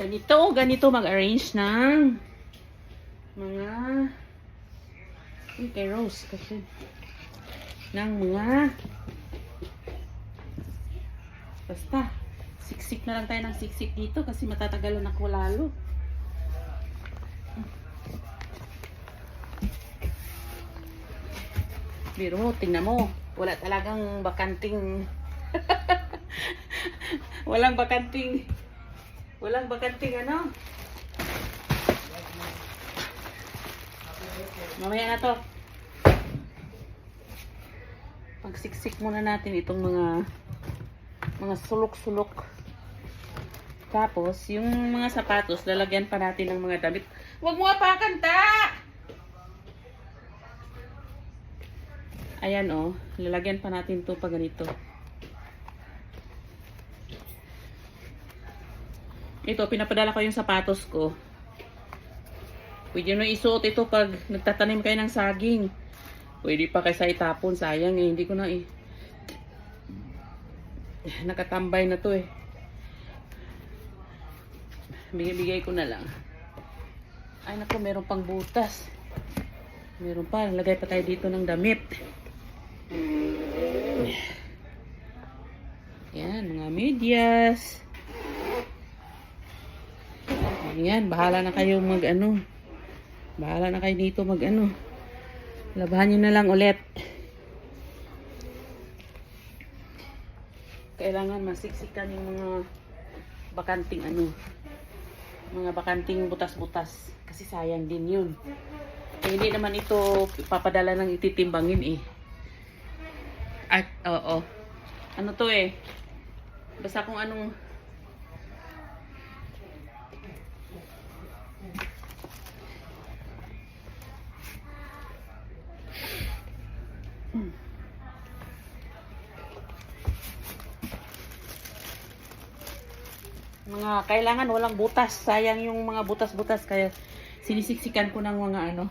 Ganito, ganito mag-arrange ng mga Uy, kay Rose kasi ng mga basta siksik na lang tayo ng siksik dito kasi matatagalan ako lalo. Biro mo, tingnan mo. Wala talagang bakanting Walang bakanting Walang bakanting ano? Mamaya na to. Pagsiksik muna natin itong mga mga sulok-sulok. Tapos, yung mga sapatos, lalagyan pa natin ng mga damit. Huwag mo apakan, ta! Ayan, oh. Lalagyan pa natin to pa ganito. Ito, pinapadala ko yung sapatos ko. Pwede nyo isuot ito pag nagtatanim kayo ng saging. Pwede pa kaysa itapon. Sayang eh. Hindi ko na eh. Nakatambay na to eh. Bigay-bigay ko na lang. Ay naku, meron pang butas. Meron pa. Lagay pa tayo dito ng damit. Yan, mga medyas. Ayan, bahala na kayo mag ano. Bahala na kayo dito mag ano. Labahan nyo na lang ulit. Kailangan masiksikan yung mga bakanting ano. Mga bakanting butas-butas. Kasi sayang din yun. Eh, hindi naman ito papadala ng ititimbangin eh. At, oo. Ano to eh. Basta kung anong mga kailangan walang butas. Sayang yung mga butas-butas kaya sinisiksikan ko ng mga ano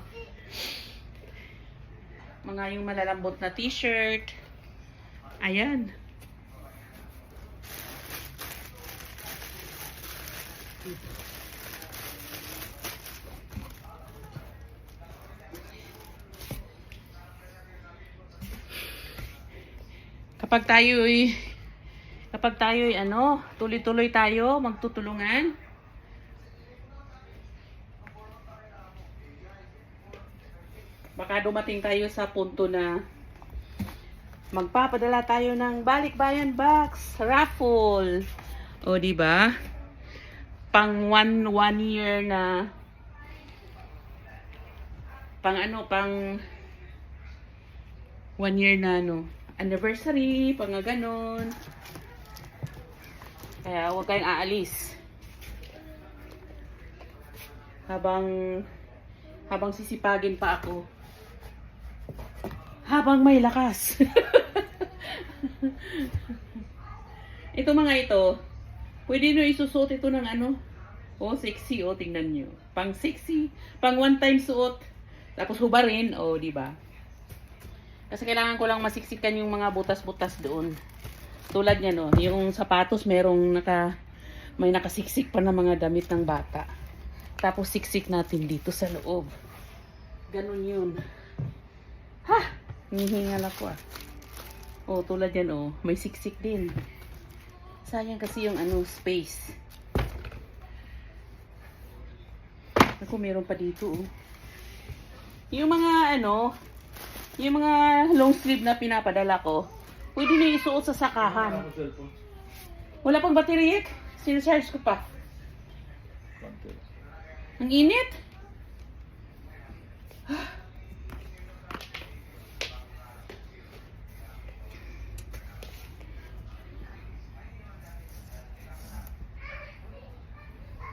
mga yung malalambot na t-shirt. Ayan. Kapag tayo kapag tayo ano, tuloy-tuloy tayo, magtutulungan. Baka dumating tayo sa punto na magpapadala tayo ng balikbayan box raffle. O di ba? Pang one one year na pang ano, pang one year na ano, anniversary, pang ganon. Kaya huwag kayong aalis. Habang habang sisipagin pa ako. Habang may lakas. ito mga ito, pwede nyo isusuot ito ng ano, oh sexy, oh tingnan nyo. Pang sexy, pang one time suot, tapos hubarin, oh di ba? Kasi kailangan ko lang masiksikan yung mga butas-butas doon. Tulad niya no, yung sapatos merong naka may nakasiksik pa na mga damit ng bata. Tapos siksik natin dito sa loob. Ganun yun. Ha! Nihingal ako ah. Oh, tulad yan oh. May siksik din. Sayang kasi yung ano, space. Ako, meron pa dito oh. Yung mga ano, yung mga long sleeve na pinapadala ko, pwede na isuot sa sakahan. Wala pang battery Sinacharge ko pa. Ang init.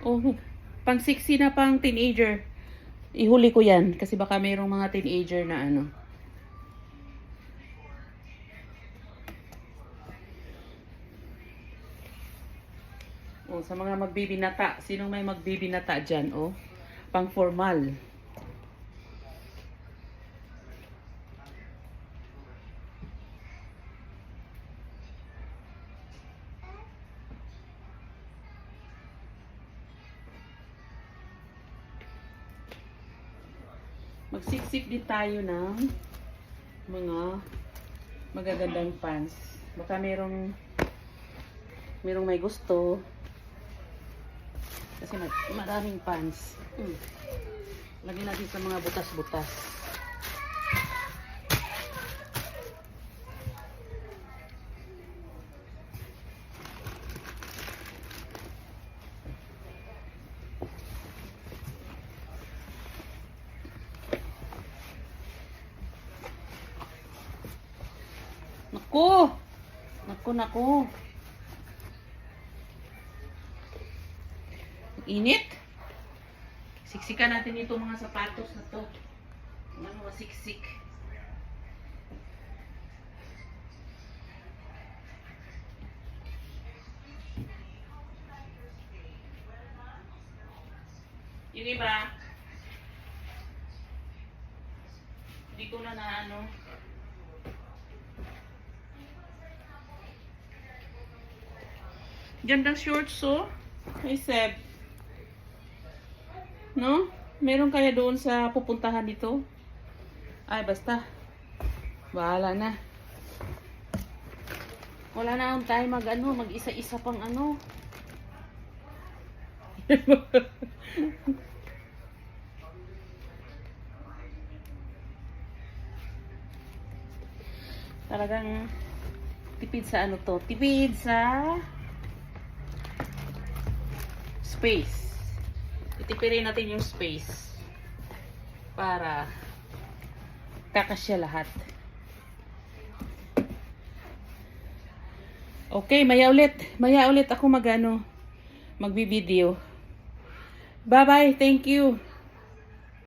Oh, pang sexy na pang teenager. Ihuli ko yan kasi baka mayroong mga teenager na ano. ko. Sa mga magbibinata. Sino may magbibinata dyan, oh? Pang formal. Magsiksik din tayo ng mga magagandang pants. Baka merong merong may gusto kasi maraming pants. Hmm. Lagyan natin sa mga butas-butas. Naku! Naku, naku. Init. Siksikan natin itong mga sapatos na to. Ano masiksik. Yung iba, hindi ko na na ano, Gandang shorts, oh. Hey, Seb. No? Meron kaya doon sa pupuntahan dito? Ay, basta. Bahala na. Wala na akong time mag ano, mag isa-isa pang ano. Talagang tipid sa ano to? Tipid sa space. Itipirin natin yung space para kakasya lahat. Okay, maya ulit. Maya ulit ako magano magbibideo. Bye-bye. Thank you.